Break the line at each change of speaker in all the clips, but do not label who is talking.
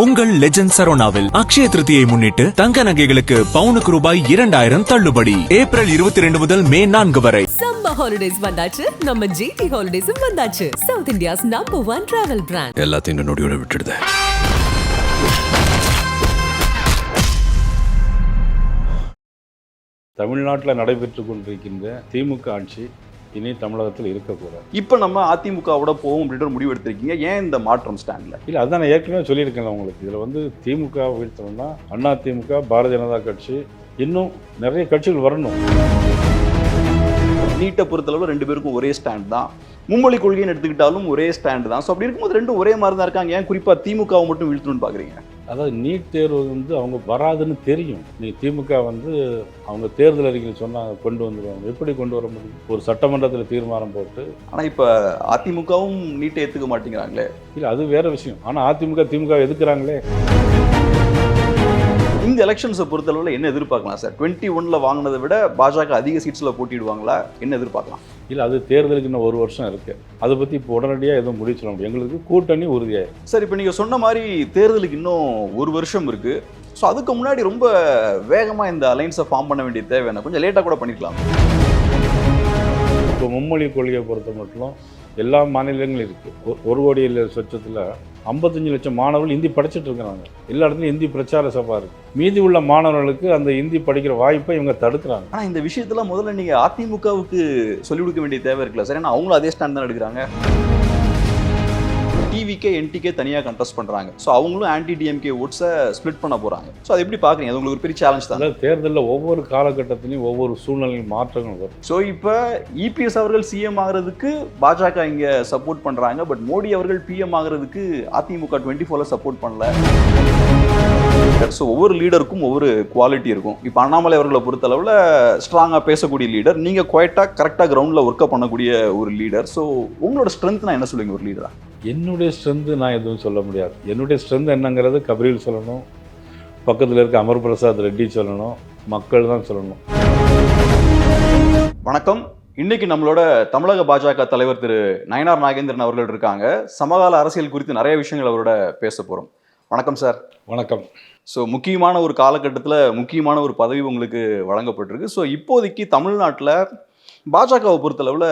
உங்கள் லெஜண்ட் சரோனாவில் அக்ஷய திருதியை முன்னிட்டு தங்க நகைகளுக்கு பவுனுக்கு ரூபாய் இரண்டாயிரம் தள்ளுபடி. ஏப்ரல் இருபத்தி ரெண்டு முதல் மே நான்கு வரை.
சம்மர் ஹாலிடேஸ் வந்தாச்சு. நம்ம ஜிடி ஹாலிடேஸும் வந்தாச்சு. South India's number one travel brand
எல்லாத்தையும் நொடியோட விட்டுடுது.
தமிழ்நாட்டில் நடைபெற்று கொண்டிருக்கின்ற திமுக ஆட்சி இனி தமிழகத்தில் இருக்கக்கூடாது.
இப்போ நம்ம அதிமுகவோட போவோம் அப்படின்ற முடிவு எடுத்திருக்கீங்க. ஏன் இந்த மாற்றம் ஸ்டாண்ட்ல
இல்லை? அதான் நான் ஏற்கனவே சொல்லியிருக்கேன் உங்களுக்கு. இதில் வந்து திமுக வீழ்த்தணும்னா அண்ணா திமுக பாரதிய ஜனதா கட்சி. இன்னும் நிறைய கட்சிகள் வரணும்.
நீட்டை பொறுத்தளவு ரெண்டு பேருக்கும் ஒரே ஸ்டாண்ட் தான். மும்மொழி கொள்கைன்னு எடுத்துக்கிட்டாலும் ஒரே ஸ்டாண்ட் தான். ஸோ அப்படி இருக்கும்போது ரெண்டும் ஒரே மாதிரி தான் இருக்காங்க. ஏன் குறிப்பா திமுகவை மட்டும் வீழ்த்தணும்னு பாக்குறீங்க?
அதாவது நீட் தேர்வு வந்து அவங்க வராதுன்னு தெரியும். நீ திமுக வந்து அவங்க தேர்தல் அறிக்கையில் சொன்னாங்க கொண்டு வந்துருவாங்க. எப்படி கொண்டு வர முடியும்? ஒரு சட்டமன்றத்தில் தீர்மானம் போட்டு.
ஆனா இப்ப அதிமுகவும் நீட்டை ஏத்துக்க மாட்டேங்கிறாங்களே?
இல்லை அது வேற விஷயம். ஆனால் அதிமுக திமுக எதுக்குறாங்களே?
இந்த எலெக்ஷன்ஸை பொறுத்தளவுல என்ன எதிர்பார்க்கலாம் சார் டுவெண்ட்டி ஒன்ல வாங்கினதை விட பாஜக அதிக சீட்ஸ்ல போட்டிடுவாங்களா என்ன எதிர்பார்க்கலாம்?
இல்லை அது தேர்தலுக்கு இன்னும் ஒரு வருஷம் இருக்குது அதை பற்றி இப்போ உடனடியாக எதுவும் முடிவு சொல்ல முடியும் எங்களுக்கு கூட்டணி உறுதியாயிருக்கு.
சார் இப்போ நீங்க சொன்ன மாதிரி தேர்தலுக்கு இன்னும் ஒரு வருஷம் இருக்கு. ஸோ அதுக்கு முன்னாடி ரொம்ப வேகமா இந்த அலைன்ஸை ஃபார்ம் பண்ண வேண்டிய தேவை என்ன? கொஞ்சம் லேட்டாக கூட பண்ணிக்கலாம்
இப்போ மும்மொழி கொள்கையை பொறுத்த மட்டும் எல்லா மாநிலங்களும் இருக்குது ஒரு கோடி சொச்சத்தில் ஐம்பத்தஞ்சு லட்சம் மாணவர்கள் ஹிந்தி படிச்சுட்டு இருக்கிறாங்க. எல்லா இடத்துலையும் ஹிந்தி பிரச்சார சபா இருக்குது மீதி உள்ள மாணவர்களுக்கு அந்த ஹிந்தி படிக்கிற வாய்ப்பை இவங்க தடுக்கிறாங்க.
ஆனால் இந்த விஷயத்துல முதல்ல நீங்கள் அதிமுகவுக்கு சொல்லிக் கொடுக்க வேண்டிய தேவை இருக்குல்ல? சார் ஏன்னா அவங்களும் அதே ஸ்டாண்ட் தான் எடுக்கிறாங்க. டிவிக்கே என்டிக்கே தனியாக கண்டெஸ்ட் பண்றாங்க. ஸோ அவங்களும் ஆன்டி டிஎம்கே ஓட்ஸை ஸ்ப்ளிட் பண்ண போறாங்க. ஸோ அது எப்படி பாக்குறீங்க? அது உங்களுக்கு ஒரு பெரிய சேலஞ்ச் தான்?
தேர்தலில் ஒவ்வொரு காலகட்டத்திலையும் ஒவ்வொரு சூழ்நிலையும் மாற்றங்கள் வரும்.
ஸோ இப்போ இபிஎஸ் அவர்கள் சிஎம் ஆகிறதுக்கு பாஜக இங்க சப்போர்ட் பண்றாங்க. பட் மோடி அவர்கள் பிஎம் ஆகிறதுக்கு அதிமுக டுவெண்ட்டி ஃபோர்ல சப்போர்ட் பண்ணல. ஸோ ஒவ்வொரு லீடருக்கும் ஒவ்வொரு குவாலிட்டி இருக்கும். இப்போ அண்ணாமலை அவர்களை பொறுத்தளவில் ஸ்ட்ராங்காக பேசக்கூடிய லீடர் நீங்கள் குவைட்டாக கரெக்டாக கிரவுண்டில் ஒர்க் பண்ணக்கூடிய ஒரு லீடர் ஸோ உங்களோட ஸ்ட்ரென்த் நான் என்ன சொல்லுவீங்க ஒரு லீடரா
என்னுடைய ஸ்ட்ரென்த்து நான் எதுவும் சொல்ல முடியாது. என்னுடைய ஸ்ட்ரென்த் என்னங்கிறது கபிரில் சொல்லணும். பக்கத்தில் இருக்க அமர் பிரசாத் ரெட்டி சொல்லணும். மக்கள் தான் சொல்லணும்.
வணக்கம். இன்னைக்கு நம்மளோட தமிழக பாஜக தலைவர் திரு நயனார் நாகேந்திரன் அவர்கள் இருக்காங்க. சமகால அரசியல் குறித்து நிறைய விஷயங்கள் அவரோட பேச போகிறோம் வணக்கம் சார்
வணக்கம்.
ஸோ முக்கியமான ஒரு காலகட்டத்தில் முக்கியமான ஒரு பதவி உங்களுக்கு வழங்கப்பட்டிருக்கு. ஸோ இப்போதைக்கு தமிழ்நாட்டில் பாஜகவை பொறுத்தளவில்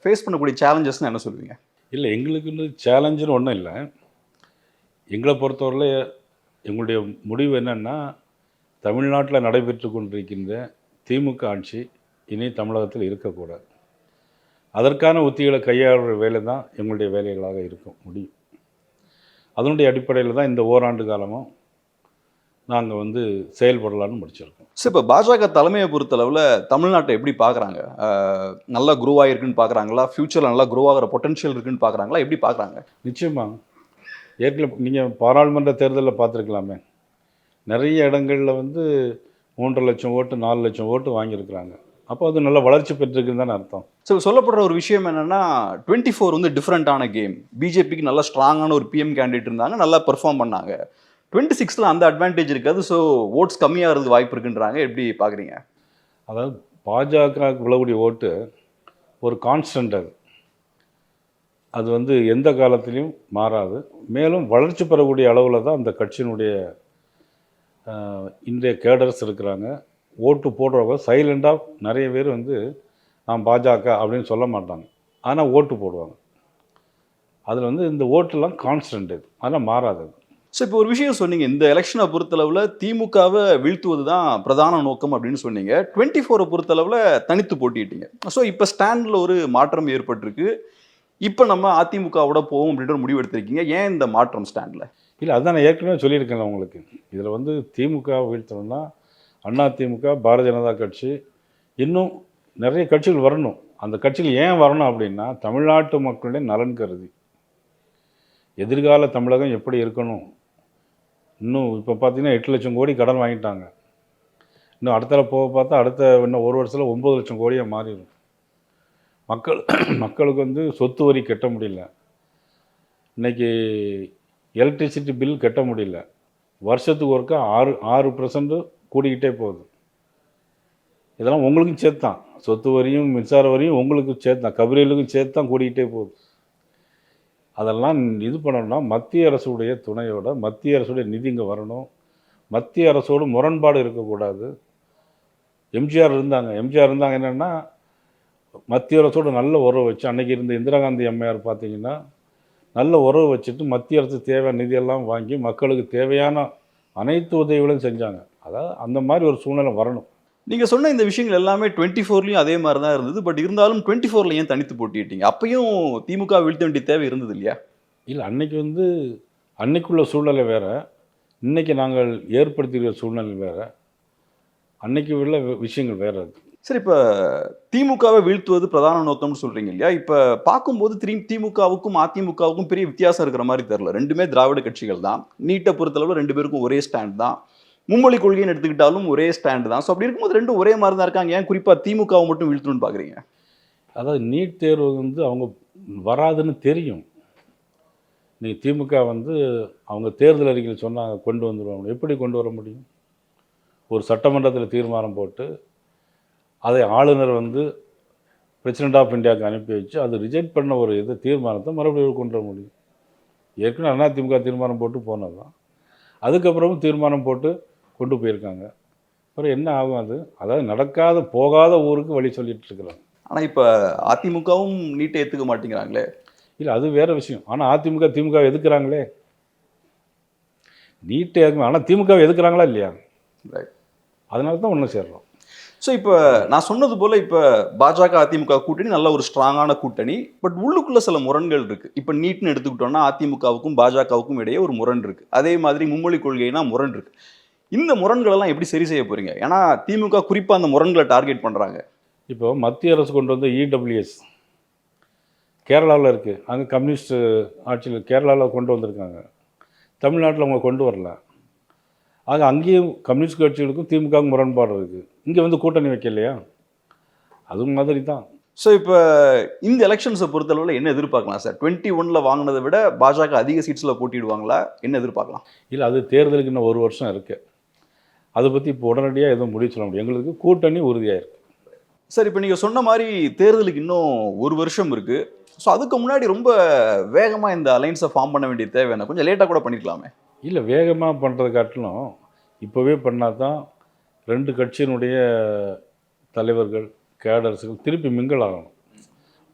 ஃபேஸ் பண்ணக்கூடிய சேலஞ்சஸ்னு என்ன சொல்லுவீங்க?
இல்லை எங்களுக்குன்னு சேலஞ்சுன்னு ஒன்றும் இல்லை. எங்களை பொறுத்தவரையில் எங்களுடைய முடிவு என்னென்னா தமிழ்நாட்டில் நடைபெற்று கொண்டிருக்கின்ற திமுக ஆட்சி இனி தமிழகத்தில் இருக்கக்கூடாது. அதற்கான உத்திகளை கையாளுற வேலை தான் எங்களுடைய வேலைகளாக இருக்கும் முடியும். அதனுடைய அடிப்படையில் தான் இந்த ஓராண்டு காலமும் நாங்கள் வந்து செயல்படலான்னு முடிச்சிருக்கோம்.
ஸோ இப்போ பாஜக தலைமையை பொறுத்தளவில் தமிழ்நாட்டை எப்படி பார்க்குறாங்க நல்லா க்ரோ ஆகிருக்குன்னு பார்க்குறாங்களா ஃப்யூச்சரில் நல்லா க்ரோ ஆகிற பொட்டன்ஷியல் இருக்குன்னு பார்க்குறாங்களா எப்படி பார்க்குறாங்க
நிச்சயமாக ஏற்கனவே நீங்கள் பாராளுமன்ற தேர்தலில் பார்த்துருக்கலாமே. நிறைய இடங்களில் வந்து மூன்றரை லட்சம் ஓட்டு நாலு லட்சம் ஓட்டு வாங்கியிருக்கிறாங்க. அப்போ அது நல்ல வளர்ச்சி பெற்றிருக்குன்னு தானே அர்த்தம்.
ஸோ சொல்லப்படுற ஒரு விஷயம் என்னன்னா டுவெண்ட்டி ஃபோர் வந்து டிஃப்ரெண்ட்டான கேம் பிஜேபிக்கு நல்ல ஸ்ட்ராங்கான ஒரு பிஎம் கேண்டிடேட் இருந்தாங்க நல்லா பெர்ஃபார்ம் பண்ணாங்க. டுவெண்ட்டி சிக்ஸில் அந்த அட்வான்டேஜ் இருக்காது ஸோ ஓட்ஸ் கம்மியாகிறது வாய்ப்பு இருக்குன்றாங்க. எப்படி பார்க்குறீங்க
அதாவது பாஜகவுக்கு விழக்கூடிய ஓட்டு ஒரு கான்ஸ்டன்ட் அது. அது வந்து எந்த காலத்திலையும் மாறாது. மேலும் வளர்ச்சி பெறக்கூடிய அளவில் தான் அந்த கட்சியினுடைய இன்றைய கேடர்ஸ் இருக்கிறாங்க. ஓட்டு போடுறவங்க சைலண்டாக நிறைய பேர் வந்து நான் பாஜக அப்படின்னு சொல்ல மாட்டாங்க. ஆனால் ஓட்டு போடுவாங்க. அதில் வந்து இந்த ஓட்டெல்லாம் கான்ஸ்டன்ட் இது. அதெல்லாம் மாறாது அது.
ஸோ இப்போ ஒரு விஷயம் சொன்னீங்க. இந்த எலெக்ஷனை பொறுத்தளவில் திமுகவை வீழ்த்துவது தான் பிரதான நோக்கம் அப்படின்னு சொன்னீங்க. டுவெண்ட்டி ஃபோரை பொறுத்தளவில் தனித்து போட்டிட்டீங்க. ஸோ இப்போ ஸ்டாண்டில் ஒரு மாற்றம் ஏற்பட்டிருக்கு. இப்போ நம்ம அதிமுகவோட போவோம் அப்படின்ற முடிவு எடுத்திருக்கீங்க. ஏன் இந்த மாற்றம் ஸ்டாண்டில்
இல்லை அதான் நான் ஏற்கனவே சொல்லியிருக்கேன் உங்களுக்கு. இதில் வந்து திமுக வீழ்த்தணும்னா அண்ணா திமுக பாரதிய ஜனதா கட்சி. இன்னும் நிறைய கட்சிகள் வரணும். அந்த கட்சிகள் ஏன் வரணும் அப்படின்னா தமிழ்நாட்டு மக்களுடைய நலன் கருதி. எதிர்கால தமிழகம் எப்படி இருக்கணும்? இன்னும் இப்போ பார்த்தீங்கன்னா எட்டு லட்சம் கோடி கடன் வாங்கிட்டாங்க. இன்னும் அடுத்த போக பார்த்தா அடுத்த இன்னும் ஒரு வருஷத்தில் ஒம்பது லட்சம் கோடியாக மாறிடும். மக்கள் மக்களுக்கு வந்து சொத்து வரி கட்ட முடியல. இன்னைக்கு எலக்ட்ரிசிட்டி பில் கட்ட முடியல. வருஷத்துக்கு ஒருக்கா ஆறு ஆறு பர்சன்ட்டு கூடிக்கிட்டே போகுது. இதெல்லாம் உங்களுக்கும் சேர்த்து தான் சொத்து வரியும் மின்சார வரியும் உங்களுக்கும் சேர்த்து தான் கபிரியலுக்கும் சேர்த்து தான் கூடிக்கிட்டே போகுது. அதெல்லாம் இது பண்ணணும்னா மத்திய அரசுடைய துணையோட மத்திய அரசுடைய நிதி இங்கே வரணும். மத்திய அரசோடு முரண்பாடு இருக்கக்கூடாது. எம்ஜிஆர் இருந்தாங்க. எம்ஜிஆர் இருந்தாங்க என்னென்னா மத்திய அரசோடு நல்ல உறவு வச்சு அன்றைக்கி இருந்த இந்திரா காந்தி அம்மையார் பார்த்தீங்கன்னா நல்ல உறவு வச்சுட்டு மத்திய அரசு தேவையான நிதியெல்லாம் வாங்கி மக்களுக்கு தேவையான அனைத்து உதவிகளும் செஞ்சாங்க. அதாவது அந்த மாதிரி ஒரு சூழ்நிலை வரணும்.
நீங்க சொன்ன இந்த விஷயங்கள் எல்லாமே டுவெண்ட்டி ஃபோர்லயும் அதே மாதிரி தான் இருந்தது. பட் இருந்தாலும் டுவெண்ட்டி ஃபோர்ல ஏன் தனித்து போட்டிட்டீங்க? அப்பயும் திமுக வீழ்த்த வேண்டிய தேவை இருந்தது இல்லையா?
இல்லை அன்னைக்கு வந்து அன்னைக்குள்ள சூழ்நிலை வேற. இன்னைக்கு நாங்கள் ஏற்படுத்தியிருக்கிற சூழ்நிலை வேற. அன்னைக்கு உள்ள விஷயங்கள் வேற. அது
சரி இப்போ திமுகவை வீழ்த்துவது பிரதான நோக்கம்னு சொல்றீங்க இல்லையா? இப்போ பார்க்கும்போது தி திமுகவுக்கும் அதிமுகவுக்கும் பெரிய வித்தியாசம் இருக்கிற மாதிரி தெரியல. ரெண்டுமே திராவிட கட்சிகள் தான். நீட்டை பொறுத்தளவு ரெண்டு பேருக்கும் ஒரே ஸ்டாண்ட் தான். மும்மொழி கொள்கைன்னு எடுத்துக்கிட்டாலும் ஒரே ஸ்டாண்டு தான். ஸோ அப்படி இருக்கும்போது ரெண்டும் ஒரே மாதிரி தான் இருக்காங்க. ஏன் குறிப்பாக திமுகவை மட்டும் வீழ்த்தணும்னு பார்க்குறீங்க
அதாவது நீட் தேர்வு வந்து அவங்க வராதுன்னு தெரியும். நீ திமுக வந்து அவங்க தேர்தல் அறிக்கையில் சொன்னாங்க கொண்டு வந்துடுவாங்க எப்படி கொண்டு வர முடியும்? ஒரு சட்டமன்றத்தில் தீர்மானம் போட்டு அதை ஆளுநர் வந்து பிரசிடெண்ட் ஆஃப் இந்தியாவுக்கு அனுப்பி வச்சு அது ரிஜெக்ட் பண்ண ஒரு இது தீர்மானத்தை மறுபடியும் கொண்டு வர முடியும். ஏற்கனவே அதிமுக தீர்மானம் போட்டு போனது தான் அதுக்கப்புறமும் தீர்மானம் போட்டு கொண்டு போயிருக்காங்க. அப்புறம் என்ன ஆகும் அது? அதாவது நடக்காத போகாத ஊருக்கு வழி சொல்லிட்டு இருக்கிறாங்க.
ஆனால் இப்போ அதிமுகவும் நீட்டை ஏற்றுக்க மாட்டேங்கிறாங்களே?
இல்லை அது வேற விஷயம். ஆனால் அதிமுக திமுக எதுக்குறாங்களே? நீட்டை எதுக்கு ஆனால் திமுக எதுக்குறாங்களா இல்லையா?
ரைட்
அதனால தான் ஒன்று சேர்றோம்
ஸோ இப்போ நான் சொன்னது போல இப்போ பாஜக அதிமுக கூட்டணி நல்ல ஒரு ஸ்ட்ராங்கான கூட்டணி. பட் உள்ளுக்குள்ள சில முரண்கள் இருக்கு. இப்போ நீட்னு எடுத்துக்கிட்டோம்னா அதிமுகவுக்கும் பாஜகவுக்கும் இடையே ஒரு முரண் இருக்கு அதே மாதிரி மும்மொழி கொள்கைனா முரண் இருக்கு இந்த முரண்கள் எல்லாம் எப்படி சரி செய்ய போறீங்க? ஏன்னா திமுக குறிப்பா அந்த முரண்களை டார்கெட் பண்றாங்க.
இப்போ மத்திய அரசு கொண்டு வந்த E இடபிள்யூஎஸ் கேரளாவில் இருக்குது அங்கே கம்யூனிஸ்ட் ஆட்சியில் கேரளாவில் கொண்டு வந்திருக்காங்க. தமிழ்நாட்டில் அவங்க கொண்டு வரல. ஆக அங்கேயும் கம்யூனிஸ்ட் கட்சிகளுக்கும் திமுகவுக்கும் முரண்பாடு இருக்குது இங்கே வந்து கூட்டணி வைக்கலையா அது மாதிரி தான்
ஸோ இப்போ இந்த எலெக்ஷன்ஸை பொறுத்தளவில் என்ன எதிர்பார்க்கலாம் சார்? டுவெண்ட்டி ஒன்ல வாங்கினதை விட பாஜக அதிக சீட்ஸில் போட்டிடுவாங்களா? என்ன எதிர்பார்க்கலாம்?
இல்லை அது தேர்தலுக்கு இன்னும் ஒரு வருஷம் இருக்கு. அதை பற்றி இப்போ உடனடியாக எதுவும் முடிவு சொல்ல முடியும் எங்களுக்கு கூட்டணி உறுதியாக இருக்கு.
சார் இப்போ நீங்கள் சொன்ன மாதிரி தேர்தலுக்கு இன்னும் ஒரு வருஷம் இருக்கு. ஸோ அதுக்கு முன்னாடி ரொம்ப வேகமாக இந்த அலைன்ஸை ஃபார்ம் பண்ண வேண்டிய தேவை என்ன? கொஞ்சம் லேட்டாக கூட பண்ணிருக்கலாமே.
இல்லை வேகமாக பண்ணுறது காட்டிலும் இப்போவே பண்ணால் தான் ரெண்டு கட்சியினுடைய தலைவர்கள் கேடர்ஸுகள் திருப்பி மிங்கிள் ஆகணும்.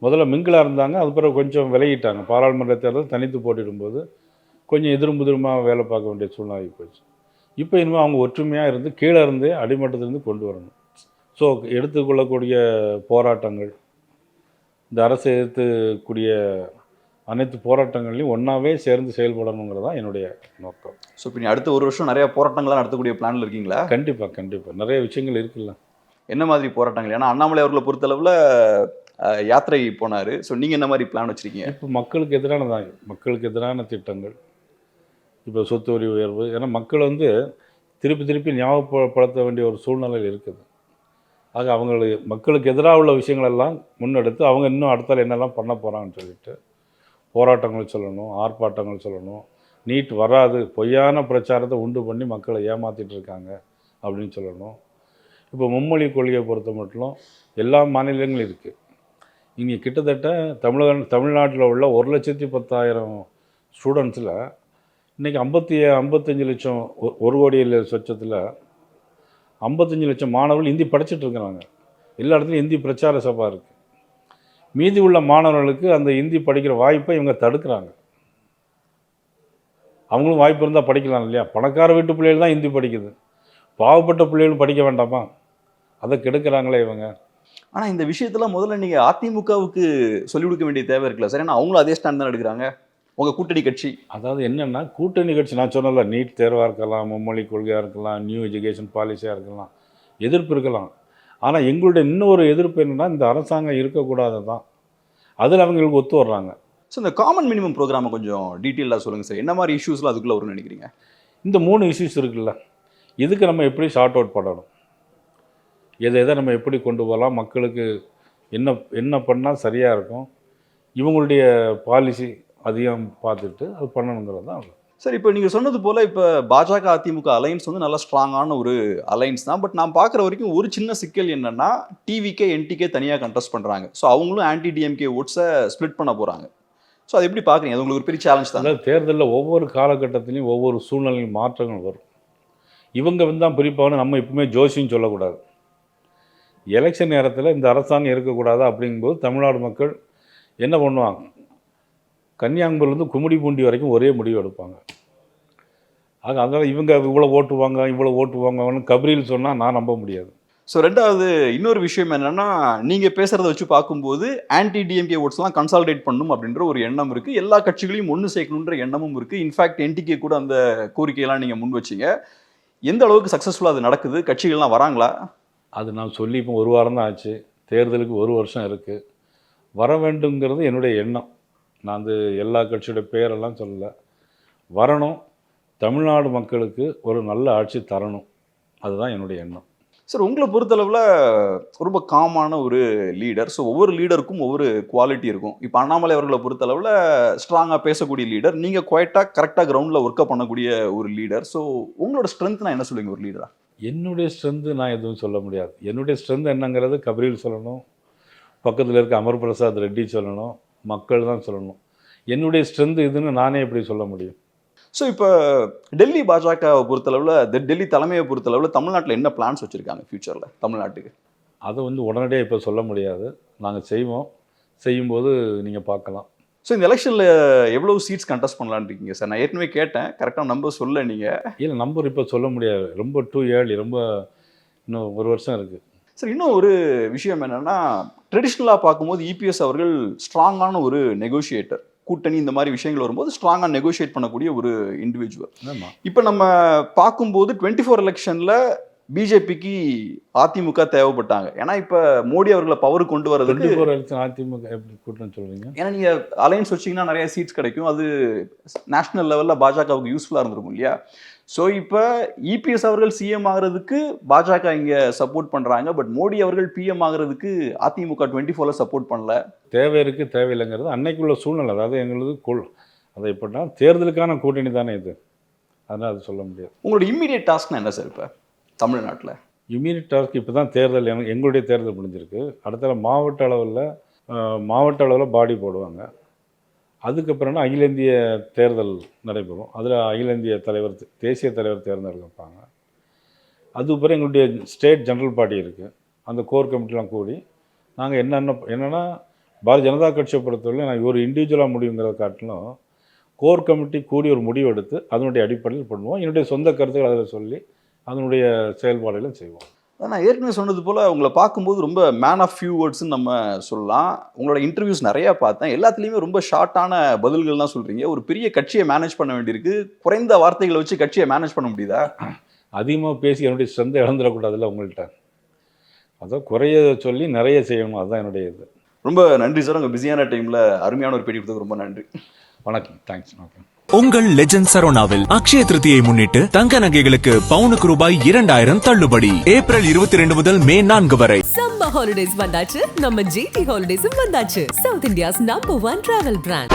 முதல்ல மிங்கிளாக இருந்தாங்க அது பிறகு கொஞ்சம் விலகிட்டாங்க. பாராளுமன்ற தேர்தல் தனித்து போட்டிடும்போது கொஞ்சம் எதிரும் புதிருமாக வேலை பார்க்க வேண்டிய சூழ்நிலை போச்சு. இப்போ இனிமேல் அவங்க ஒற்றுமையாக இருந்து கீழே இருந்தே அடிமட்டத்திலிருந்து கொண்டு வரணும். ஸோ எடுத்துக்கொள்ளக்கூடிய போராட்டங்கள் இந்த அரசை எதிர்த்துக்கூடிய அனைத்து போராட்டங்கள்லையும் ஒன்றாவே சேர்ந்து செயல்படணுங்கிறது தான் என்னுடைய நோக்கம்.
ஸோ இப்போ நீ அடுத்த ஒரு வருஷம் நிறைய போராட்டங்கள்லாம் நடத்தக்கூடிய பிளான்ல இருக்கீங்களா?
கண்டிப்பாக கண்டிப்பாக நிறைய விஷயங்கள் இருக்குல்ல.
என்ன மாதிரி போராட்டங்கள்? ஏன்னா அண்ணாமலை அவர்களை பொறுத்தளவில் யாத்திரை போனாரு. ஸோ நீங்க என்ன மாதிரி பிளான் வச்சிருக்கீங்க?
இப்போ மக்களுக்கு எதிரானதான் மக்களுக்கு எதிரான திட்டங்கள். இப்போ சொத்து வரி உயர்வு ஏன்னா மக்கள் வந்து திருப்பி திருப்பி ஞாபகப்படுத்த வேண்டிய ஒரு சூழ்நிலையில் இருக்குது. ஆக அவங்களுக்கு மக்களுக்கு எதிராக உள்ள விஷயங்களெல்லாம் முன்னெடுத்து அவங்க இன்னும் அடுத்தால என்னெல்லாம் பண்ண போகிறாங்கன்னு சொல்லிட்டு போராட்டங்கள் சொல்லணும் ஆர்ப்பாட்டங்கள் சொல்லணும். நீட் வராது பொய்யான பிரச்சாரத்தை உண்டு பண்ணி மக்களை ஏமாற்றிட்டு இருக்காங்க அப்படின்னு சொல்லணும். இப்போ மும்மொழி கொள்கையை பொறுத்த மட்டும் எல்லா மாநிலங்களும் இருக்குது இங்கே கிட்டத்தட்ட தமிழக தமிழ்நாட்டில் உள்ள ஒரு லட்சத்தி பத்தாயிரம் ஸ்டூடெண்ட்ஸில் இன்றைக்கி ஐம்பத்தி ஐம்பத்தஞ்சு லட்சம் ஒரு கோடி சொச்சத்தில் ஐம்பத்தஞ்சு லட்சம் மாணவர்கள் ஹிந்தி படிச்சுட்டு இருக்கிறாங்க. எல்லா இடத்துலையும் ஹிந்தி பிரச்சார சபா இருக்குது மீதி உள்ள மாணவர்களுக்கு அந்த ஹிந்தி படிக்கிற வாய்ப்பை இவங்க தடுக்கிறாங்க. அவங்களும் வாய்ப்பு இருந்தால் படிக்கலாம் இல்லையா? பணக்கார வீட்டு பிள்ளைகள் தான் ஹிந்தி படிக்குது. பாவப்பட்ட பிள்ளைகளும் படிக்க வேண்டாமா? அதை கெடுக்கிறாங்களே இவங்க.
ஆனால் இந்த விஷயத்தில் முதல்ல நீங்கள் அதிமுகவுக்கு சொல்லிக் கொடுக்க வேண்டிய தேவை இருக்குல்ல? சார் ஏன்னா அவங்களும் அதே ஸ்டாண்ட் தான் எடுக்கிறாங்க? உங்க கூட்டணி கட்சி.
அதாவது என்னென்னா கூட்டணி கட்சி நான் சொன்னல நீட் தேர்வாக இருக்கலாம் மும்மொழி கொள்கையாக இருக்கலாம் நியூ எஜுகேஷன் பாலிசியாக இருக்கலாம் எதிர்ப்பு இருக்கலாம். ஆனால் எங்களுடைய இன்னொரு எதிர்ப்பு என்னென்னா இந்த அரசாங்கம் இருக்கக்கூடாது தான் அதில் அவங்களுக்கு ஒத்து வர்றாங்க.
ஸோ இந்த காமன் மினிமம் ப்ரோக்ராமை கொஞ்சம் டீட்டெயிலாக சொல்லுங்க சார் என்ன மாதிரி இஷ்யூஸ்லாம் அதுக்குள்ள வரும்னு நினைக்கிறீங்க?
இந்த மூணு இஷ்யூஸ் இருக்குல்ல. இதுக்கு நம்ம எப்படி ஷார்ட் அவுட் பண்ணணும்? எதை எதை நம்ம எப்படி கொண்டு போகலாம்? மக்களுக்கு என்ன என்ன பண்ணால் சரியாக இருக்கும்? இவங்களுடைய பாலிசி அதையும் பார்த்துட்டு அது பண்ணணுங்கிறது தான்
சார் இப்போ நீங்கள் சொன்னது போல் இப்போ பாஜக அதிமுக அலைன்ஸ் வந்து நல்லா ஸ்ட்ராங்கான ஒரு அலைன்ஸ் தான். பட் நான் பார்க்குற வரைக்கும் ஒரு சின்ன சிக்கல் என்னன்னா டிவிக்கே என்டிகே தனியாக கண்டெஸ்ட் பண்ணுறாங்க ஸோ அவங்களும் ஆன்டி டிஎம்கே ஓட்ஸை ஸ்ப்ளிட் பண்ண போகிறாங்க ஸோ அது எப்படி பார்க்குறீங்க? அது உங்களுக்கு ஒரு பெரிய சேலஞ்ச் தான்?
அதாவது தேர்தலில் ஒவ்வொரு காலகட்டத்திலையும் ஒவ்வொரு சூழ்நிலையும் மாற்றங்கள் வரும். இவங்க வந்து தான் பிரிப்பாகனு நம்ம எப்பவுமே ஜோசியம் சொல்லக்கூடாது. எலெக்ஷன் நேரத்தில் இந்த அரசாங்கம் இருக்கக்கூடாது அப்படிங்கும்போது தமிழ்நாடு மக்கள் என்ன பண்ணுவாங்க? கன்னியாகுமரியிலேருந்து கும்மிடிப்பூண்டி வரைக்கும் ஒரே முடிவு எடுப்பாங்க. ஆக அதனால் இவங்க இவ்வளோ ஓட்டுவாங்க இவ்வளோ ஓட்டுவாங்கன்னு கபரியில் சொன்னால் நான் நம்ப முடியாது.
ஸோ ரெண்டாவது இன்னொரு விஷயம் என்னன்னா நீங்க பேசுறத வச்சு பார்க்கும்போது ஆன்டி டிஎம்கே ஓட்ஸ்லாம் கன்சாலிடேட் பண்ணணும் அப்படின்ற ஒரு எண்ணம் இருக்கு. எல்லா கட்சிகளையும் ஒன்று சேர்க்கணுன்ற எண்ணமும் இருக்கு. இன்ஃபேக்ட் என்டிகே கூட அந்த கோரிக்கையெல்லாம் நீங்க முன் வச்சீங்க. எந்த அளவுக்கு சக்ஸஸ்ஃபுல்லாக அது நடக்குது? கட்சிகள்லாம் வராங்களா?
அது நான் சொல்லி இப்போ ஒரு வாரம் தான் ஆச்சு. தேர்தலுக்கு ஒரு வருஷம் இருக்குது வர வேண்டுங்கிறது என்னுடைய எண்ணம். நான் வந்து எல்லா கட்சியோட பேரெல்லாம் சொல்லலை. வரணும் தமிழ்நாடு மக்களுக்கு ஒரு நல்ல ஆட்சி தரணும். அதுதான் என்னுடைய எண்ணம்.
சார் உங்களை பொறுத்தளவில் ரொம்ப காமான ஒரு லீடர். ஸோ ஒவ்வொரு லீடருக்கும் ஒவ்வொரு குவாலிட்டி இருக்கும். இப்போ அண்ணாமலை அவர்களை பொறுத்தளவில் ஸ்ட்ராங்காக பேசக்கூடிய லீடர். நீங்கள் குவைட்டாக கரெக்டாக கிரவுண்டில் ஒர்க்கப் பண்ணக்கூடிய ஒரு லீடர். ஸோ உங்களோட ஸ்ட்ரென்த் நான் என்ன சொல்லுவீங்க ஒரு லீடரா?
என்னுடைய ஸ்ட்ரென்த்து நான் எதுவும் சொல்ல முடியாது. என்னுடைய ஸ்ட்ரென்த் என்னங்கிறது கபிரில் சொல்லணும். பக்கத்தில் இருக்க அமர் பிரசாத் ரெட்டி சொல்லணும். மக்கள் தான் சொல்லணும். என்னுடைய ஸ்ட்ரென்த் இதுன்னு நானே எப்படி சொல்ல முடியும்?
ஸோ இப்போ டெல்லி பாஜகவை பொறுத்தளவில் டெல்லி தலைமையை பொறுத்தளவில் தமிழ்நாட்டில் என்ன பிளான்ஸ் வச்சுருக்காங்க ஃபியூச்சரில் தமிழ்நாட்டுக்கு?
அதை வந்து உடனடியாக இப்போ சொல்ல முடியாது. நாங்கள் செய்வோம். செய்யும்போது நீங்கள் பார்க்கலாம்.
ஸோ இந்த எலெக்ஷனில் எவ்வளோ சீட்ஸ் கண்டெஸ்ட் பண்ணலான்னு இருக்கீங்க? சார் நான் ஏற்கனவே கேட்டேன். கரெக்டாக நம்பர் சொல்ல நீங்கள்
இல்லை நம்பர் இப்போ சொல்ல முடியாது. ரொம்ப டூ ஏர்லி ரொம்ப இன்னும் ஒரு வருஷம் இருக்குது
சார் இன்னும் ஒரு விஷயம் என்னன்னா ட்ரெடிஷ்னலாக பார்க்கும்போது இபிஎஸ் அவர்கள் ஸ்ட்ராங்கான ஒரு நெகோஷியேட்டர் கூட்டணி இந்த மாதிரி விஷயங்கள் வரும்போது ஸ்ட்ராங்காக நெகோஷியேட் பண்ணக்கூடிய ஒரு இண்டிவிஜுவல் இப்போ நம்ம பார்க்கும்போது டுவெண்ட்டி ஃபோர் எலெக்ஷனில் பிஜேபிக்கு அதிமுக தேவைப்பட்டாங்க. ஏன்னா இப்போ மோடி அவர்களை பவர் கொண்டு வரதுக்கு
எலெக்ஷன் அதிமுக எப்படி கூட்டணும் சொல்கிறீங்க
ஏன்னா நீங்கள் அலையன்ஸ் வச்சீங்கன்னா நிறைய சீட்ஸ் கிடைக்கும். அது நேஷனல் லெவலில் பாஜகவுக்கு யூஸ்ஃபுல்லாக இருந்திருக்கும் இல்லையா? ஸோ இப்போ இபிஎஸ் அவர்கள் சிஎம் ஆகிறதுக்கு பாஜக இங்கே சப்போர்ட் பண்ணுறாங்க பட் மோடி அவர்கள் பிஎம் ஆகிறதுக்கு அதிமுக டுவெண்ட்டி ஃபோரில் சப்போர்ட் பண்ணல.
தேவை இருக்குது தேவையில்லைங்கிறது அன்னைக்குள்ள சூழ்நிலை. அதாவது எங்களது கொள் அதை எப்படின்னா தேர்தலுக்கான கூட்டணி தானே இது. அதனால் அது சொல்ல முடியாது.
உங்களோட இம்மிடியட் டாஸ்க்னா என்ன சார் இப்போ? தமிழ்நாட்டில்.
இமீடியட் டாஸ்க் இப்போ தான் தேர்தல் எனக்கு எங்களுடைய தேர்தல் முடிஞ்சிருக்கு. அடுத்த மாவட்ட அளவில் மாவட்ட அளவில் பாடி போடுவாங்க. அதுக்கப்புறம்னா அகில இந்திய தேர்தல் நடைபெறும். அதில் அகில இந்திய தலைவர் தேசிய தலைவர் தேர்ந்தெடுப்பாங்க அதுக்கப்புறம் எங்களுடைய ஸ்டேட் ஜெனரல் பார்ட்டி இருக்குது அந்த கோர் கமிட்டிலாம் கூடி நாங்கள் என்னென்ன என்னென்னா பாரதிய ஜனதா கட்சியை பொறுத்தவரை நான் ஒரு இண்டிவிஜுவலாக முடிவுங்கிறத காட்டிலும் கோர் கமிட்டி கூடி ஒரு முடிவு எடுத்து அதனுடைய அடிப்படையில் பண்ணுவோம் என்னுடைய சொந்த கருத்துக்கள் அதில் சொல்லி அதனுடைய செயல்பாடுகளும் செய்வோம்
நான் ஏற்கனவே சொன்னது போல் உங்களை பார்க்கும்போது ரொம்ப மேன் ஆஃப் ஃபியூ வேர்ட்ஸ்னு நம்ம சொல்லலாம். உங்களோட இன்டர்வியூஸ் நிறையா பார்த்தேன். எல்லாத்துலேயுமே ரொம்ப ஷார்ட்டான பதில்கள் தான் சொல்கிறீங்க ஒரு பெரிய கட்சியை மேனேஜ் பண்ண வேண்டியிருக்கு. குறைந்த வார்த்தைகளை வச்சு கட்சியை மேனேஜ் பண்ண முடியுதா?
அதிகமாக பேசி என்னுடைய ஸ்ட்ரென்த்தை இழந்துடக்கூடாதுல்ல உங்கள்கிட்ட அதான் குறைய சொல்லி நிறைய செய்யணும். அதுதான் என்னுடைய இது.
ரொம்ப நன்றி சார். உங்கள் பிஸியான டைமில் அருமையான ஒரு பேட்டி கொடுத்ததுக்கு ரொம்ப நன்றி.
வணக்கம். தேங்க்ஸ் வணக்கம்
உங்கள் லெஜண்ட் சரோனாவில் அக்ஷய திருதியை முன்னிட்டு தங்க நகைகளுக்கு பவுனுக்கு ரூபாய் இரண்டாயிரம் தள்ளுபடி. ஏப்ரல் இருபத்தி ரெண்டு முதல் மே நான்கு வரை.
சம்ப ஹாலிடேஸ் வந்தாச்சு. நம்ம ஜிடி ஹாலிடேஸும் வந்தாச்சு. South India's number one travel brand